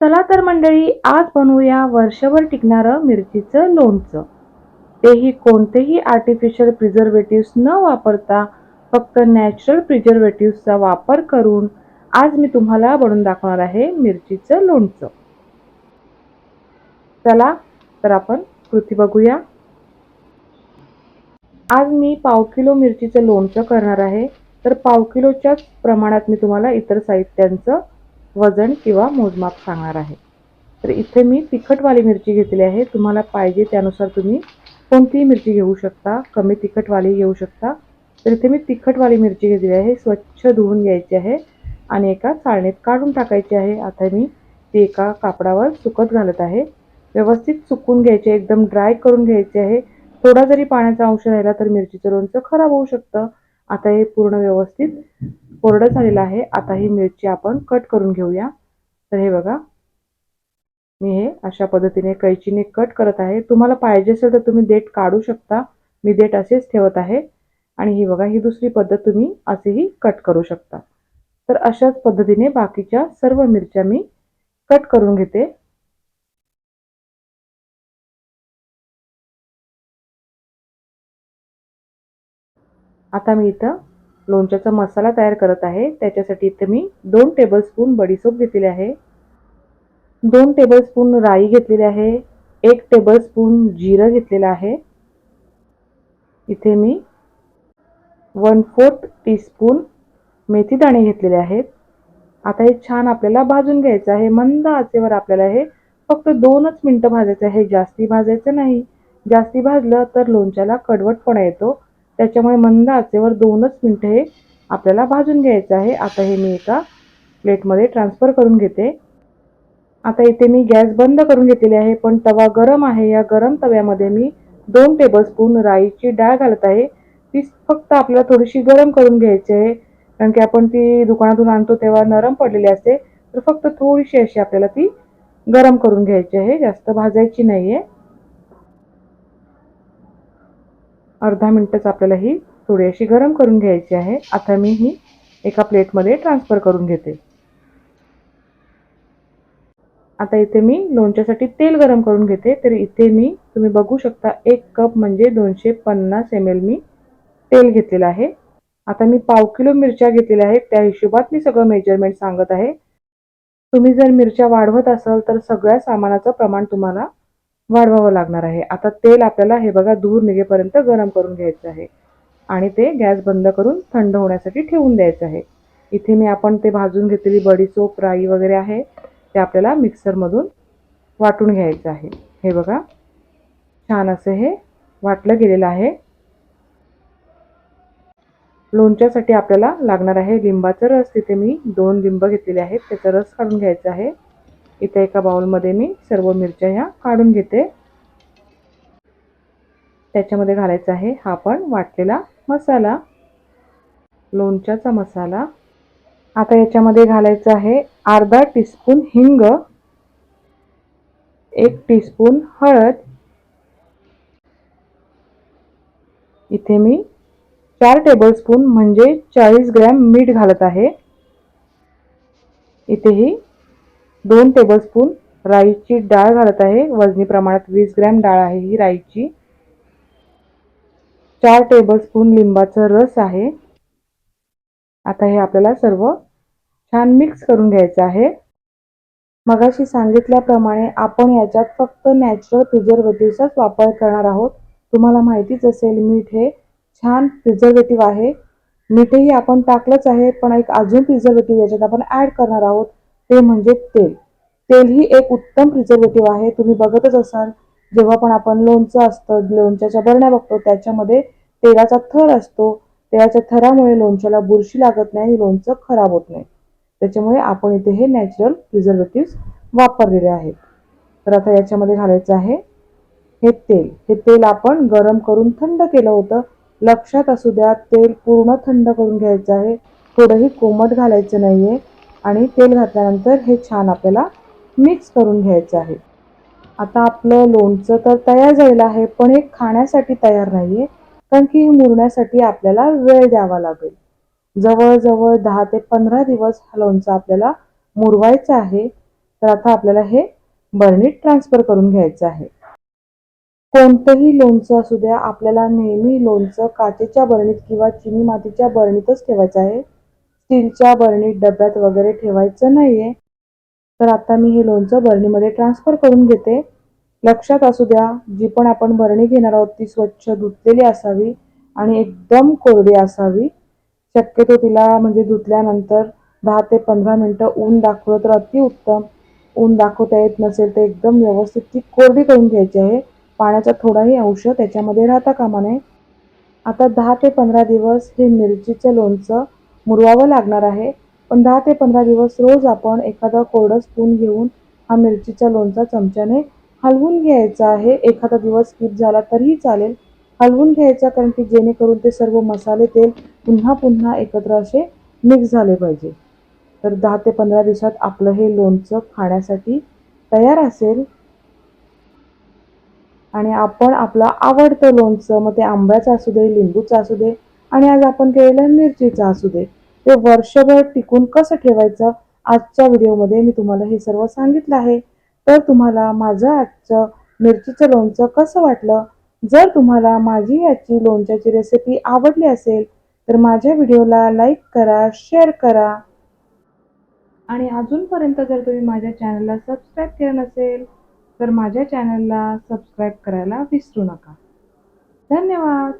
चला तर मंडळी आज बनवूया वर्षभर टिकणारं मिरचीचं लोणचं. तेही कोणतेही आर्टिफिशियल प्रिझर्वेटिव्स न वापरता फक्त नॅचरल प्रिझर्वेटिव्सचा वापर करून आज मी तुम्हाला बनवून दाखवणार आहे मिरचीचं लोणचं. चला तर आपण कृती बघूया. आज मी पाव किलो मिरचीचं लोणचं करणार आहे. तर पाव किलोच्याच प्रमाणात मी तुम्हाला इतर साहित्यांचं वजन किंवा मोजमाप सांगणार आहे. तर इथे मी तिखटवाली मिरची घेतली आहे. तुम्हाला पाहिजे त्यानुसार तुम्ही कोणतीही मिरची घेऊ शकता कमी तिखटवाली घेऊ शकता. तर इथे मी तिखटवाली मिरची घेतली आहे. स्वच्छ धुवून घ्यायची आहे आणि एका चाळणीत काढून टाकायची आहे. आता मी ती एका कापडावर सुकत घालत आहे. व्यवस्थित सुकून घ्यायचे एकदम ड्राय करून घ्यायचे आहे. थोडा जरी पाण्याचा अंश राहिला तर मिरचीचं लोणचं खराब होऊ शकतं. आता हे पूर्ण व्यवस्थित कोरडं झालेलं आहे. आता ही मिरची आपण कट करून घेऊया. तर हे बघा. मी हे अशा पद्धतीने कैचीने कट करत आहे. तुम्हाला पाहिजे असेल तर तुम्ही देठ काढू शकता. मी देठ असेच ठेवत आहे. आणि ही बघा ही दुसरी पद्धत तुम्ही असेही कट करू शकता. तर अशाच पद्धतीने बाकीच्या सर्व मिरच्या मी कट करून घेते. आता मी इथं लोणच्याचा मसाला तयार करत आहे. त्याच्यासाठी इथं मी दोन टेबलस्पून बडीसोप घेतलेले आहे. दोन टेबलस्पून राई घेतलेली आहे. एक टेबलस्पून जिरं घेतलेलं आहे. इथे मी वन फोर्थ टीस्पून मेथीदाणे घेतलेले आहेत. आता हे छान आपल्याला भाजून घ्यायचं आहे. मंद आचेवर आपल्याला हे फक्त दोनच मिनटं भाजायचं आहे. जास्ती भाजायचं नाही. जास्ती भाजलं तर लोणच्याला कडवटपणा येतो. त्याच्यामुळे मंद आचेवर दोनच मिनटं हे आपल्याला भाजून घ्यायचं आहे. आता हे मी एका प्लेटमध्ये ट्रान्सफर करून घेते. आता इथे मी गॅस बंद करून घेतलेली आहे पण तवा गरम आहे. या गरम तव्यामध्ये मी दोन टेबलस्पून राईची डाळ घालत आहे. ती फक्त आपल्याला थोडीशी गरम करून घ्यायची आहे. कारण की आपण ती दुकानातून आणतो तेव्हा नरम पडलेली असते. तर फक्त थोडीशी अशी आपल्याला ती गरम करून घ्यायची आहे. जास्त भाजायची नाही आहे अर्धा मिनटच आपल्याला ही थोडी अशी गरम करून घ्यायची आहे. आता मी ही एका प्लेटमध्ये ट्रान्सफर करून घेते. आता इथे मी लोणच्यासाठी तेल गरम करून घेते. तर इथे मी तुम्ही बघू शकता एक कप म्हणजे दोनशे पन्नास एम एल मी तेल घेतलेलं आहे. आता मी पाव किलो मिरच्या घेतलेल्या आहेत. त्या हिशोबात मी सगळं मेजरमेंट सांगत आहे. तुम्ही जर मिरच्या वाढवत असाल तर सगळ्या सामानाचं प्रमाण तुम्हाला वाढवावं लागणार आहे. आता तेल आपल्याला हे बघा दूर निघेपर्यंत गरम करून घ्यायचं आहे. आणि ते गॅस बंद करून थंड होण्यासाठी ठेवून द्यायचं आहे. इथे मी आपण ते भाजून घेतलेली बडीसोप राई वगैरे आहे ते आपल्याला मिक्सरमधून वाटून घ्यायचं आहे. हे बघा छान असं हे वाटलं गेलेलं आहे. लोणच्यासाठी आपल्याला लागणार आहे लिंबाचा रस. तिथे मी दोन लिंब घेतलेले आहेत त्याचा रस काढून घ्यायचा आहे. इथे एका बाउलमध्ये मी सर्व मिरच्या ह्या काढून घेते. त्याच्यामध्ये घालायचा आहे हा पण वाटलेला मसाला. लोणच्याचा मसाला. आता याच्यामध्ये घालायचं आहे अर्धा टीस्पून हिंग एक टीस्पून हळद. इथे मी चार टेबलस्पून म्हणजे चाळीस ग्रॅम मीठ घालत आहे. इथेही दोन टेबलस्पून राईची डाळ घालत आहे. वजनी प्रमाणात वीस ग्रॅम डाळ आहे ही राईची. चार टेबलस्पून लिंबाचा रस आहे. आता हे आपल्याला सर्व छान मिक्स करून घ्यायचं आहे. मगाशी सांगितल्याप्रमाणे आपण याच्यात फक्त नॅचरल प्रिझर्वेटिव्हचाच वापर करणार आहोत. तुम्हाला माहितीच असेल मीठ हे छान प्रिझर्वेटिव्ह आहे. मीठही आपण टाकलंच आहे पण एक अजून प्रिझर्वेटिव्ह याच्यात आपण ॲड करणार आहोत. ते म्हणजे तेल. तेल ही एक उत्तम प्रिझर्वेटिव्ह आहे. तुम्ही बघतच असाल जेव्हा पण आपण लोणचं असतं लोणच्याच्या बरण्या बघतो त्याच्यामध्ये तेलाचा थर असतो. तेलाच्या थरामुळे लोणच्याला बुरशी लागत नाही लोणचं खराब होत नाही. त्याच्यामुळे आपण इथे हे नॅचरल प्रिझर्वेटिव्ह वापरलेले आहेत. तर आता याच्यामध्ये घालायचं आहे हे तेल. हे तेल आपण गरम करून थंड केलं होतं. लक्षात असू द्या तेल पूर्ण थंड करून घ्यायचं आहे. थोडंही कोमट घालायचं नाही आहे आणि तेल घातल्यानंतर हे छान आपल्याला मिक्स करून घ्यायचं आहे. आता आपलं लोणचं तर तयार झालेलं आहे पण हे खाण्यासाठी तयार नाही आहे कारण की हे मुरण्यासाठी आपल्याला वेळ द्यावा लागेल. जवळजवळ दहा ते पंधरा दिवस हा लोणचं आपल्याला मुरवायचं आहे तर आता आपल्याला हे बरणीत ट्रान्सफर करून घ्यायचं आहे. कोणतंही लोणचं असू द्या आपल्याला नेहमी लोणचं काचेच्या बरणीत किंवा चिनी मातीच्या बरणीतच ठेवायचं आहे. स्टीलच्या बरणीत डब्यात वगैरे ठेवायचं नाहीये तर आता मी हे लोणचं बरणीमध्ये ट्रान्सफर करून घेते. लक्षात असू द्या जी पण आपण बरणी घेणार आहोत ती स्वच्छ धुतलेली असावी आणि एकदम कोरडी असावी. शक्यतो तिला म्हणजे धुतल्यानंतर दहा ते पंधरा मिनटं ऊन दाखवलं तर अतिउत्तम ऊन दाखवता येत नसेल तर एकदम व्यवस्थित ती कोरडी करून घ्यायची आहे. पाण्याचा थोडाही अंश त्याच्यामध्ये राहता कामा नये. आता दहा ते पंधरा दिवस हे मिरचीचं लोणचं मुरवावं लागणार आहे. पण दहा ते पंधरा दिवस रोज आपण एखादा कोरडं स्पून घेऊन हा मिरचीचा लोणचा चमच्याने हलवून घ्यायचा आहे. एखादा दिवस स्किप झाला तरीही चालेल. हलवून घ्यायचा कारण की जेणेकरून ते सर्व मसाले तेल पुन्हा पुन्हा एकत्र असे मिक्स झाले पाहिजे. तर दहा ते पंधरा दिवसात आपलं हे लोणचं खाण्यासाठी तयार असेल. आणि आपण आपलं आवडतं लोणचं मग ते आंब्याचं असू दे लिंबूचं असू दे आणि आज आपण केलेलं मिरचीचं असू दे ते वर्षभर टिकून कसं ठेवायचं? आजच्या व्हिडिओमध्ये मी तुम्हाला हे सर्व सांगितलं आहे. तर तुम्हाला माझं आजचं मिरचीचं लोणचं कसं वाटलं? जर तुम्हाला माझी याची लोणच्याची रेसिपी आवडली असेल तर माझ्या व्हिडिओला लाईक करा शेअर करा. आणि अजूनपर्यंत जर तुम्ही माझ्या चॅनलला सबस्क्राईब केलं नसेल तर माझ्या चॅनलला सबस्क्राईब करायला विसरू नका. धन्यवाद!